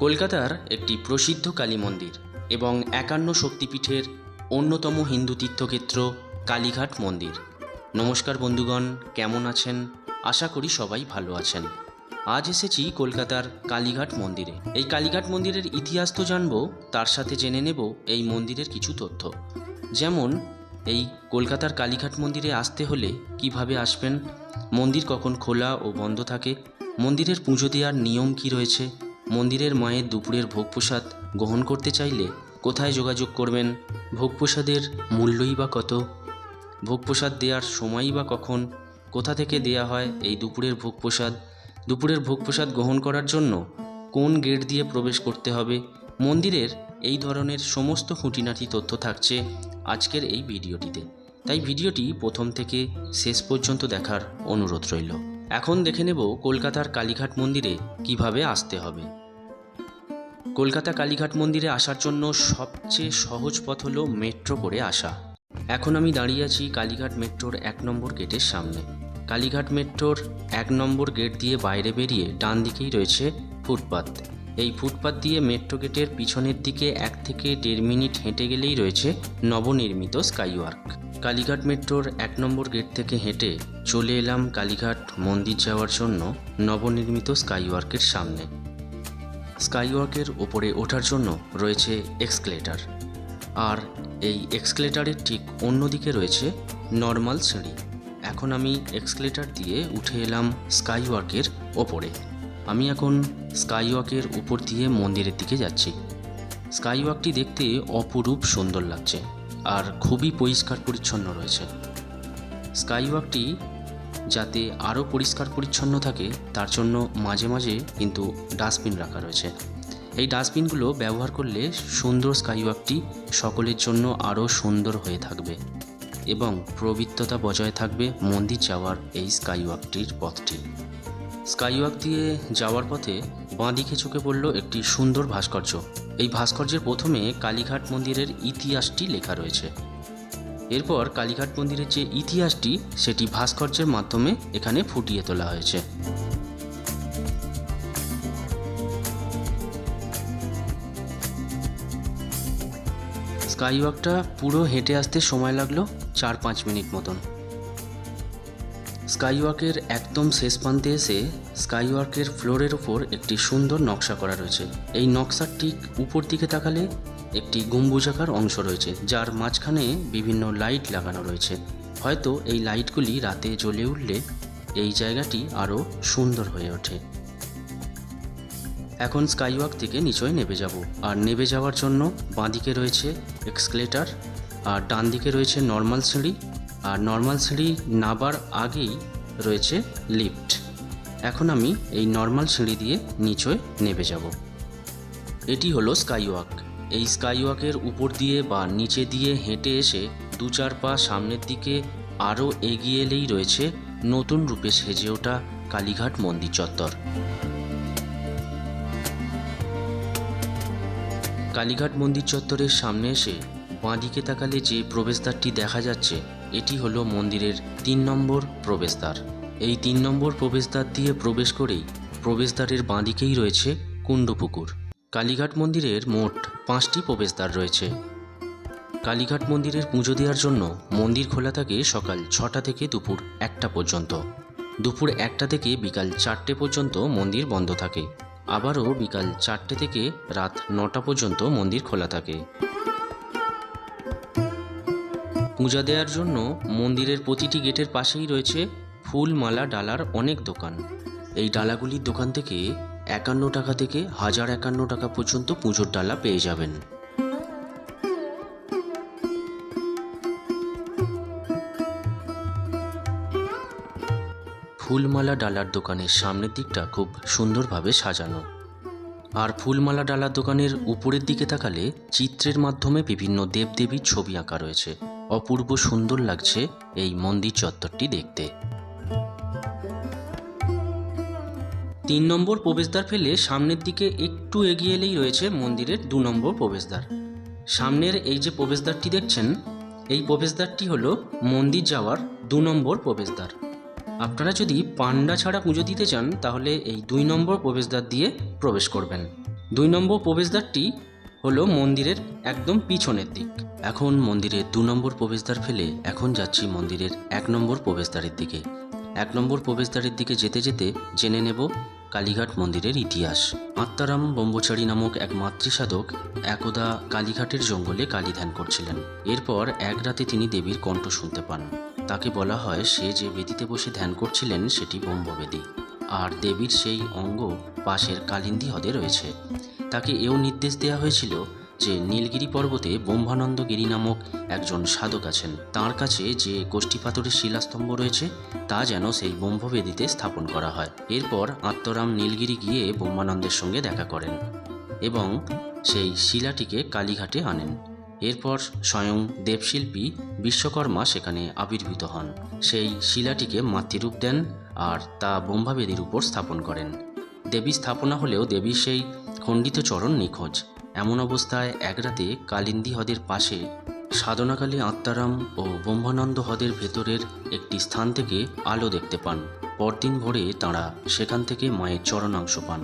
কলকাতার একটি প্রসিদ্ধ কালী মন্দির এবং একান্ন শক্তিপীঠের অন্যতম হিন্দু তীর্থক্ষেত্র কালীঘাট মন্দির। নমস্কার বন্ধুগণ, কেমন আছেন? আশা করি সবাই ভালো আছেন। আজ এসেছি কলকাতার কালীঘাট মন্দিরে। এই কালীঘাট মন্দিরের ইতিহাস তো জানব, তার সাথে জেনে নেব এই মন্দিরের কিছু তথ্য। যেমন, এই কলকাতার কালীঘাট মন্দিরে আসতে হলে কীভাবে আসবেন? মন্দির কখন খোলা ও বন্ধ থাকে? মন্দিরের পুজো দেওয়ার নিয়ম কি রয়েছে? মন্দিরের মায়ের দুপুরের ভোগ প্রসাদ গ্রহণ করতে চাইলে কোথায় যোগাযোগ করবেন? ভোগ প্রসাদের মূল্যই বা কত? ভোগ প্রসাদ দেওয়ার সময়ই বা কখন? কোথা থেকে দেয়া হয় এই দুপুরের ভোগ প্রসাদ দুপুরের ভোগ প্রসাদ গ্রহণ করার জন্য কোন গেট দিয়ে প্রবেশ করতে হবে? মন্দিরের এই ধরনের সমস্ত খুঁটিনাটি তথ্য থাকছে আজকের এই ভিডিওটিতে। তাই ভিডিওটি প্রথম থেকে শেষ পর্যন্ত দেখার অনুরোধ রইল। এখন দেখে নেব কলকাতার কালীঘাট মন্দিরে কীভাবে আসতে হবে। কলকাতা কালীঘাট মন্দিরে আসার জন্য সবচেয়ে সহজ পথ হলো মেট্রো করে আসা। এখন আমি দাঁড়িয়ে আছি কালীঘাট মেট্রোর এক নম্বর গেটের সামনে। কালীঘাট মেট্রোর এক নম্বর গেট দিয়ে বাইরে বেরিয়ে ডান দিকেই রয়েছে ফুটপাত। এই ফুটপাত দিয়ে মেট্রো গেটের পিছনের দিকে এক থেকে দেড় মিনিট হেঁটে গেলেই রয়েছে নবনির্মিত স্কাইওয়ার্ক। কালীঘাট মেট্রোর এক নম্বর গেট থেকে হেঁটে চলে এলাম কালীঘাট মন্দির যাওয়ার জন্য নবনির্মিত স্কাইওয়ার্কের সামনে। স্কাইওয়ার্কের ওপরে ওঠার জন্য রয়েছে এক্সকেলেটার। আর এই এক্সকেলেটারের ঠিক অন্যদিকে রয়েছে নর্মাল সিঁড়ি। এখন আমি এক্সকেলেটার দিয়ে উঠে এলাম স্কাইওয়ার্কের ওপরে। আমি এখন স্কাইওয়াকের উপর দিয়ে মন্দিরের দিকে যাচ্ছি। স্কাইওয়াকটি দেখতে অপরূপ সুন্দর লাগছে। আর খুবই পরিষ্কার পরিচ্ছন্ন রয়েছে। স্কাইওয়াকটি যাতে আরও পরিষ্কার পরিচ্ছন্ন থাকে, তার জন্য মাঝে মাঝে কিন্তু ডাস্টবিন রাখা রয়েছে। এই ডাস্টবিনগুলো ব্যবহার করলে সুন্দর স্কাইওয়াকটি সকলের জন্য আরও সুন্দর হয়ে থাকবে এবং পবিত্রতা বজায় থাকবে মন্দির যাওয়ার এই স্কাইওয়াকটির পথটি। স্কাইওয়াক দিয়ে যাওয়ার পথে বাঁদিকে চোখে পড়ল একটি সুন্দর ভাস্কর্য। এই ভাস্কর্যের প্রথমে কালীঘাট মন্দিরের ইতিহাসটি লেখা রয়েছে। এরপর কালীঘাট মন্দিরের যে ইতিহাসটি, সেটি ভাস্কর্যের মাধ্যমে এখানে ফুটিয়ে তোলা হয়েছে। স্কাইওয়াকটা পুরো হেঁটে আসতে সময় লাগল চার পাঁচ মিনিট মতন। স্কাইওয়াকের একদম শেষ প্রান্তে এসে স্কাইওয়াকের ফ্লোরের ওপর একটি সুন্দর নকশা করা রয়েছে। এই নকশার ঠিক উপর দিকে তাকালে একটি গম্বুজাকার অংশ রয়েছে, যার মাঝখানে বিভিন্ন লাইট লাগানো রয়েছে। হয়তো এই লাইটগুলি রাতে জ্বলে উঠলে এই জায়গাটি আরও সুন্দর হয়ে ওঠে। এখন স্কাইওয়াক থেকে নিচয় নেমে যাব। আর নেমে যাওয়ার জন্য বাঁদিকে রয়েছে এক্সকেলেটার, আর ডান দিকে রয়েছে নর্মাল সিঁড়ি আর নর্মাল সিঁড়ি নাবার আগেই রয়েছে লিফট এখন আমি এই নর্মাল সিঁড়ি দিয়ে নিচয় নেমে যাব। এটি হলো স্কাইওয়াক এই স্কাইওয়াকের উপর দিয়ে বা নিচে দিয়ে হেঁটে এসে দু চার পা সামনের দিকে আরও এগিয়ে এলেই রয়েছে নতুন রূপে সেজে ওঠা কালীঘাট মন্দির চত্বর। কালীঘাট মন্দির চত্বরের সামনে এসে বাঁদিকে তাকালে যে প্রবেশদ্বারটি দেখা যাচ্ছে এটি হলো মন্দিরের তিন নম্বর প্রবেশদ্বার। এই তিন নম্বর প্রবেশদ্বার দিয়ে প্রবেশ করেই প্রবেশদ্বারের বাঁদিকেই রয়েছে কুণ্ডপুকুর। কালীঘাট মন্দিরের মোট পাঁচটি প্রবেশদ্বার রয়েছে। কালীঘাট মন্দিরের পুজো দেওয়ার জন্য মন্দির খোলা থাকে সকাল ছটা থেকে দুপুর একটা পর্যন্ত। দুপুর একটা থেকে বিকাল চারটে পর্যন্ত মন্দির বন্ধ থাকে। আবারও বিকাল চারটে থেকে রাত নটা পর্যন্ত মন্দির খোলা থাকে। পূজা দেওয়ার জন্য মন্দিরের প্রতিটি গেটের পাশেই রয়েছে ফুল মালা ডালার অনেক দোকান। এই ডালাগুলির দোকান থেকে একান্ন টাকা থেকে হাজার একান্ন টাকা পর্যন্ত পুজোর ডালা পেয়ে যাবেন। ফুলমালা ডালার দোকানের সামনের দিকটা খুব সুন্দরভাবে সাজানো। আর ফুলমালা ডালার দোকানের উপরের দিকে তাকালে চিত্রের মাধ্যমে বিভিন্ন দেবদেবীর ছবি আঁকা রয়েছে। অপূর্ব সুন্দর লাগছে এই মন্দির চত্বরটি দেখতে। তিন নম্বর প্রবেশদ্বার ফেলে সামনের দিকে একটু এগিয়ে এলেই রয়েছে মন্দিরের দু নম্বর প্রবেশদ্বার। সামনের এই যে প্রবেশদ্বারটি দেখছেন, এই প্রবেশদ্বারটি হল মন্দির যাওয়ার দু নম্বর প্রবেশদ্বার। আপনারা যদি পান্ডা ছাড়া পুজো দিতে চান, তাহলে এই দুই নম্বর প্রবেশদ্বার দিয়ে প্রবেশ করবেন। দুই নম্বর প্রবেশদ্বারটি হলো মন্দিরের একদম পিছনের দিক। এখন মন্দিরের দু নম্বর প্রবেশদ্বার ফেলে এখন যাচ্ছি মন্দিরের এক নম্বর প্রবেশদ্বারের দিকে। এক নম্বর প্রবেশদ্বারের দিকে যেতে যেতে জেনে নেব কালীঘাট মন্দিরের ইতিহাস। আত্মারাম ব্রহ্মচারী নামক এক মাতৃসাধক একদা কালীঘাটের জঙ্গলে কালী ধ্যান করছিলেন। এরপর এক রাতে তিনি দেবীর কণ্ঠ শুনতে পান। তাকে বলা হয়, সে যে বেদিতে বসে ধ্যান করছিলেন, সেটি ব্রহ্মবেদী। আর দেবীর সেই অঙ্গ পাশের কালিন্দী হ্রদে রয়েছে। তাকে এও নির্দেশ দেওয়া হয়েছিল যে নীলগিরি পর্বতে ব্রহ্মানন্দগিরি নামক একজন সাধক আছেন। তার কাছে যে গোষ্ঠী পাথরের শিলাস্তম্ভ রয়েছে, তা যেন সেই ব্রহ্মবেদিতে স্থাপন করা হয়। এরপর আত্মরাম নীলগিরি গিয়ে ব্রহ্মানন্দের সঙ্গে দেখা করেন এবং সেই শিলাটিকে কালীঘাটে আনেন। এরপর স্বয়ং দেবশিল্পী বিশ্বকর্মা সেখানে আবির্ভূত হন। সেই শিলাটিকে মাতৃরূপ দেন আর তা ব্রহ্মাবেদীর উপর স্থাপন করেন। দেবী স্থাপনা হলেও দেবীর সেই খণ্ডিত চরণ নিখোঁজ। এমন অবস্থায় এক রাতে কালিন্দী হ্রদের পাশে সাধনাকালী আত্মারাম ও ব্রহ্মানন্দ হ্রদের ভেতরের একটি স্থান থেকে আলো দেখতে পান। পরদিন ভোরে তাঁরা সেখান থেকে মায়ের চরণাংশ পান।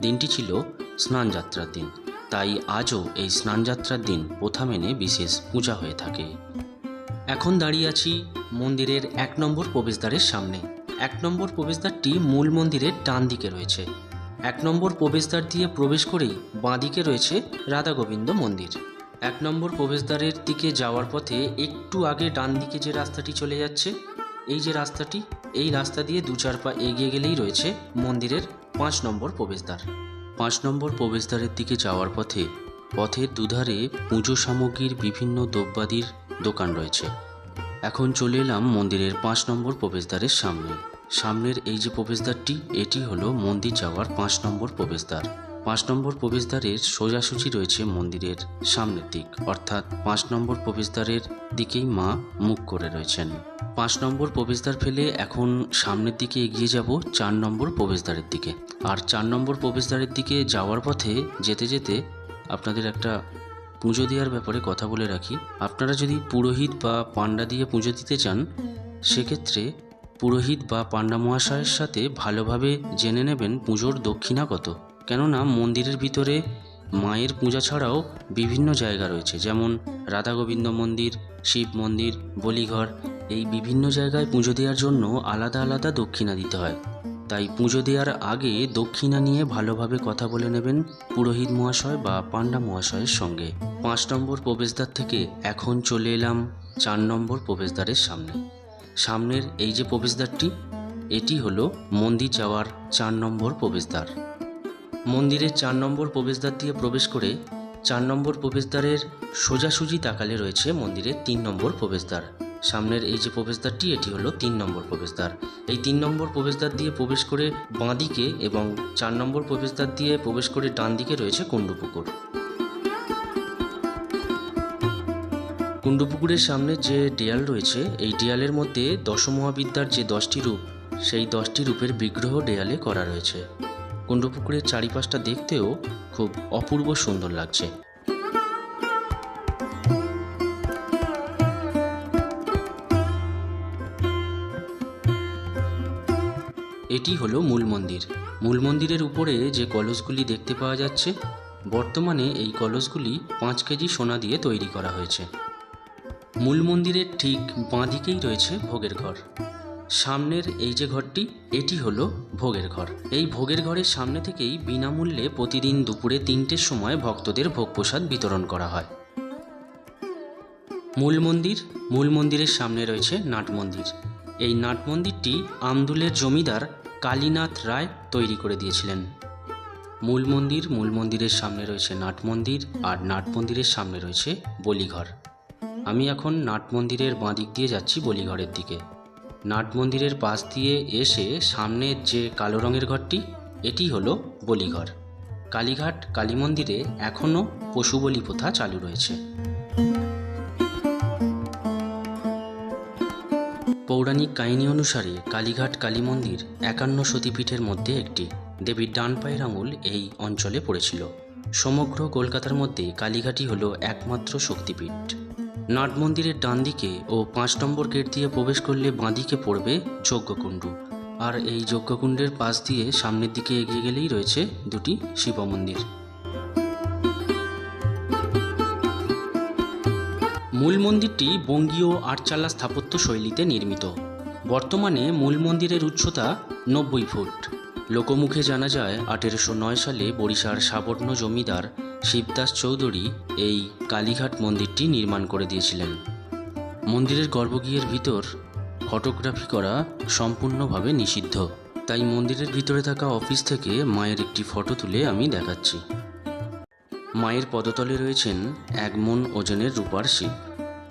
দিনটি ছিল স্নানযাত্রার দিন। তাই আজও এই স্নানযাত্রার দিন প্রথা মেনে বিশেষ পূজা হয়ে থাকে। এখন দাঁড়িয়ে আছি মন্দিরের এক নম্বর প্রবেশদ্বারের সামনে। এক নম্বর প্রবেশদ্বারটি মূল মন্দিরের ডান দিকে রয়েছে। এক নম্বর প্রবেশদ্বার দিয়ে প্রবেশ করেই বাঁদিকে রয়েছে রাধা গোবিন্দ মন্দির। এক নম্বর প্রবেশদ্বারের দিকে যাওয়ার পথে একটু আগে ডান দিকে যে রাস্তাটি চলে যাচ্ছে, এই যে রাস্তাটি, এই রাস্তা দিয়ে দু চার পা এগিয়ে গেলেই রয়েছে মন্দিরের পাঁচ নম্বর প্রবেশদ্বার। পাঁচ নম্বর প্রবেশদ্বারের দিকে যাওয়ার পথে, পথের দুধারে পুজো সামগ্রীর বিভিন্ন দ্রব্যাদির দোকান রয়েছে। এখন চলে এলাম মন্দিরের পাঁচ নম্বর প্রবেশদ্বারের সামনে। সামনের এই যে প্রবেশদ্বারটি, এটি হলো মন্দির যাওয়ার পাঁচ নম্বর প্রবেশদ্বার। পাঁচ নম্বর প্রবেশদ্বারের সোজাসুজি রয়েছে মন্দিরের সামনের দিক। অর্থাৎ পাঁচ নম্বর প্রবেশদ্বারের দিকেই মা মুখ করে রয়েছেন। পাঁচ নম্বর প্রবেশদ্বার ফেলে এখন সামনের দিকে এগিয়ে যাব চার নম্বর প্রবেশদ্বারের দিকে। আর চার নম্বর প্রবেশদ্বারের দিকে যাওয়ার পথে যেতে যেতে আপনাদের একটা পুজো দেওয়ার ব্যাপারে কথা বলে রাখি। আপনারা যদি পুরোহিত বা পান্ডা দিয়ে পুজো দিতে চান, সেক্ষেত্রে পুরোহিত বা পান্ডা মহাশয়ের সাথে ভালোভাবে জেনে নেবেন পুজোর দক্ষিণা কত কেননা মন্দিরের ভিতরে মায়ের পূজা ছাড়াও বিভিন্ন জায়গা রয়েছে, যেমন রাধা গোবিন্দ মন্দির, শিব মন্দির, বলিঘর। এই বিভিন্ন জায়গায় পুজো দেওয়ার জন্য আলাদা আলাদা দক্ষিণা দিতে হয়। তাই পুজো দেওয়ার আগে দক্ষিণা নিয়ে ভালোভাবে কথা বলে নেবেন পুরোহিত মহাশয় বা পান্ডা মহাশয়ের সঙ্গে। পাঁচ নম্বর প্রবেশদ্বার থেকে এখন চলে এলাম, চার নম্বর প্রবেশদ্বারের সামনে। সামনের এই যে প্রবেশদ্বারটি, এটি হলো মন্দির যাওয়ার চার নম্বর প্রবেশদ্বার। মন্দিরের চার নম্বর প্রবেশদ্বার দিয়ে প্রবেশ করে চার নম্বর প্রবেশদ্বারের সোজাসুজি তাকালে রয়েছে মন্দিরের তিন নম্বর প্রবেশদ্বার। সামনের এই যে প্রবেশদ্বারটি, এটি হলো তিন নম্বর প্রবেশদ্বার। এই তিন নম্বর প্রবেশদ্বার দিয়ে প্রবেশ করে বাঁদিকে এবং চার নম্বর প্রবেশদ্বার দিয়ে প্রবেশ করে ডান দিকে রয়েছে কুণ্ডুপুকুর। কুণ্ডুপুকুরের সামনে যে দেয়াল রয়েছে, এই দেয়ালের মধ্যে দশমহাবিদ্যার যে দশটি রূপ, সেই দশটি রূপের বিগ্রহ দেয়ালে করা রয়েছে। কুণ্ডুপুকুরের চারিপাশটা দেখতেও খুব অপূর্ব সুন্দর লাগছে। এটি হলো মূল মন্দির। মূল মন্দিরের উপরে যে কলসগুলি দেখতে পাওয়া যাচ্ছে, বর্তমানে এই কলসগুলি পাঁচ কেজি সোনা দিয়ে তৈরি করা হয়েছে। মূল মন্দিরের ঠিক বাঁদিকেই রয়েছে ভোগের ঘর। সামনের এই যে ঘরটি, এটি হলো ভোগের ঘর। এই ভোগের ঘরের সামনে থেকেই বিনামূল্যে প্রতিদিন দুপুরে তিনটের সময় ভক্তদের ভোগ প্রসাদ বিতরণ করা হয়। মূল মন্দির মূল মন্দিরের সামনে রয়েছে নাট মন্দির। এই নাট মন্দিরটি আমদুলের জমিদার কালীনাথ রায় তৈরি করে দিয়েছিলেন। মূল মন্দির মূল মন্দিরের সামনে রয়েছে নাট মন্দির আর নাট মন্দিরের সামনে রয়েছে বলিঘর। আমি এখন নাট মন্দিরের বাঁ দিক দিয়ে যাচ্ছি বলিঘরের দিকে। নাট মন্দিরের পাশ দিয়ে এসে সামনের যে কালো রঙের ঘরটি, এটি হলো বলিঘর। কালীঘাট কালী মন্দিরে এখনও পশু বলি প্রথা চালু রয়েছে। পৌরাণিক কাহিনী অনুসারে কালীঘাট কালী মন্দির একান্ন সতীপীঠের মধ্যে একটি। দেবীর ডান পায়ের আঙুল এই অঞ্চলে পড়েছিল। সমগ্র কলকাতার মধ্যে কালীঘাটই হল একমাত্র শক্তিপীঠ। নাট মন্দিরের ডান দিকে ও পাঁচ নম্বর গেট দিয়ে প্রবেশ করলে বাঁদিকে পড়বে যজ্ঞকুণ্ড। আর এই যজ্ঞকুণ্ডের পাশ দিয়ে সামনের দিকে এগিয়ে গেলেই রয়েছে দুটি শিব মন্দির। মূল মন্দিরটি বঙ্গীয় আটচালা স্থাপত্য শৈলীতে নির্মিত। বর্তমানে মূল মন্দিরের উচ্চতা নব্বই ফুট। লোকমুখে জানা যায়, আঠেরোশো নয় সালে বরিশার সাবর্ণ জমিদার শিবদাস চৌধুরী এই কালীঘাট মন্দিরটি নির্মাণ করে দিয়েছিলেন। মন্দিরের গর্ভগৃহের ভিতর ফটোগ্রাফি করা সম্পূর্ণভাবে নিষিদ্ধ। তাই মন্দিরের ভিতরে থাকা অফিস থেকে মায়ের একটি ফটো তুলে আমি দেখাচ্ছি। মায়ের পদতলে রয়েছেন এক মন ওজনের রূপার শিব।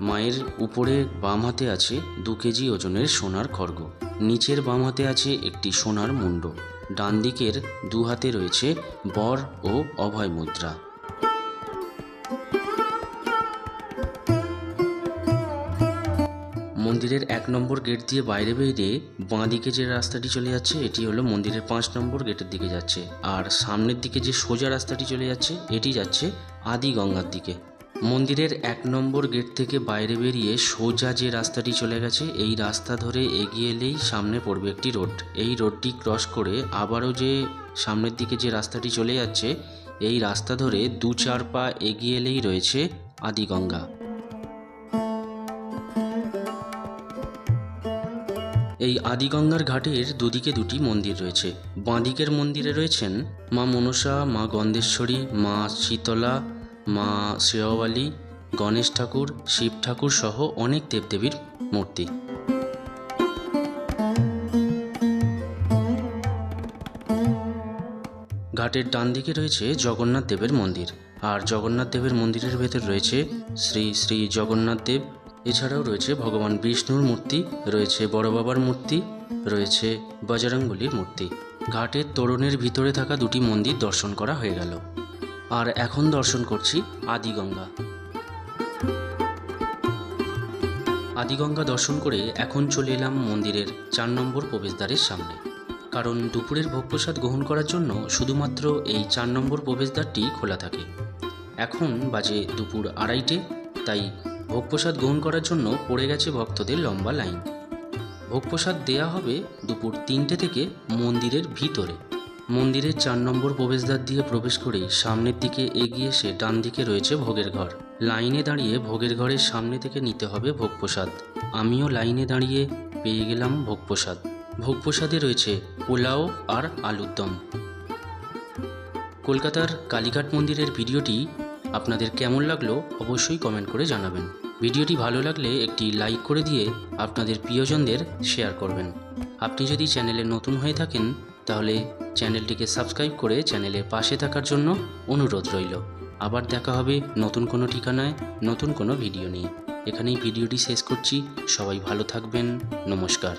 মায়ের উপরে বাম হাতে আছে দু কেজি ওজনের সোনার খড়গ। নিচের বাম হাতে আছে একটি সোনার মুন্ড। ডান দিকের দু হাতে রয়েছে বর ও অভয় মুদ্রা। মন্দিরের এক নম্বর গেট দিয়ে বাইরে বেরিয়ে বাঁ দিকে যে রাস্তাটি চলে যাচ্ছে, এটি হলো মন্দিরের পাঁচ নম্বর গেটের দিকে যাচ্ছে। আর সামনের দিকে যে সোজা রাস্তাটি চলে যাচ্ছে, এটি যাচ্ছে আদি গঙ্গার দিকে। মন্দিরের এক নম্বর গেট থেকে বাইরে বেরিয়ে সোজা যে রাস্তাটি চলে গেছে, এই রাস্তা ধরে এগিয়ে এলেই সামনে পড়বে একটি রোড। এই রোডটি ক্রস করে আবারও যে সামনের দিকে যে রাস্তাটি চলে যাচ্ছে, এই রাস্তা ধরে দু চার পা এগিয়ে এলেই রয়েছে আদিগঙ্গা। এই আদিগঙ্গার ঘাটের দুদিকে দুটি মন্দির রয়েছে। বাঁদিকের মন্দিরে রয়েছেন মা মনসা, মা গন্ধেশ্বরী মা শীতলা, মা শেওয়ালি গণেশ ঠাকুর, শিব ঠাকুর সহ অনেক দেবদেবীর মূর্তি। ঘাটের ডান দিকে রয়েছে জগন্নাথ দেবের মন্দির। আর জগন্নাথ দেবের মন্দিরের ভেতর রয়েছে শ্রী শ্রী জগন্নাথ দেব এছাড়াও রয়েছে ভগবান বিষ্ণুর মূর্তি, রয়েছে বড় বাবার মূর্তি, রয়েছে বজরঙ্গলির মূর্তি। ঘাটের তোরণের ভিতরে থাকা দুটি মন্দির দর্শন করা হয়ে গেল। আর এখন দর্শন করছি আদিগঙ্গা। আদিগঙ্গা দর্শন করে এখন চলে এলাম মন্দিরের চার নম্বর প্রবেশদ্বারের সামনে। কারণ দুপুরের ভোগপ্রসাদ গ্রহণ করার জন্য শুধুমাত্র এই চার নম্বর প্রবেশদ্বারটি খোলা থাকে। এখন বাজে দুপুর আড়াইটে, তাই ভোগপ্রসাদ গ্রহণ করার জন্য পড়ে গেছে ভক্তদের লম্বা লাইন। ভোগপ্রসাদ দেয়া হবে দুপুর তিনটে থেকে মন্দিরের ভিতরে। মন্দিরের চার নম্বর প্রবেশদ্বার দিয়ে প্রবেশ করেই সামনের দিকে এগিয়ে এসে ডান দিকে রয়েছে ভোগের ঘর। লাইনে দাঁড়িয়ে ভোগের ঘরের সামনে থেকে নিতে হবে ভোগপ্রসাদ। আমিও লাইনে দাঁড়িয়ে পেয়ে গেলাম ভোগপ্রসাদ। ভোগপ্রসাদে রয়েছে পোলাও আর আলুর দম। কলকাতার কালীঘাট মন্দিরের ভিডিওটি আপনাদের কেমন লাগল অবশ্যই কমেন্ট করে জানাবেন। ভিডিওটি ভালো লাগলে একটি লাইক করে দিয়ে আপনাদের প্রিয়জনদের শেয়ার করবেন। আপনি যদি চ্যানেলে নতুন হয়ে থাকেন, তাহলে চ্যানেলটিকে সাবস্ক্রাইব করে চ্যানেলের পাশে থাকার জন্য অনুরোধ রইল। আবার দেখা হবে নতুন কোনো ঠিকানায়, নতুন কোনো ভিডিও নিয়ে। এখানেই ভিডিওটি শেষ করছি। সবাই ভালো থাকবেন। নমস্কার।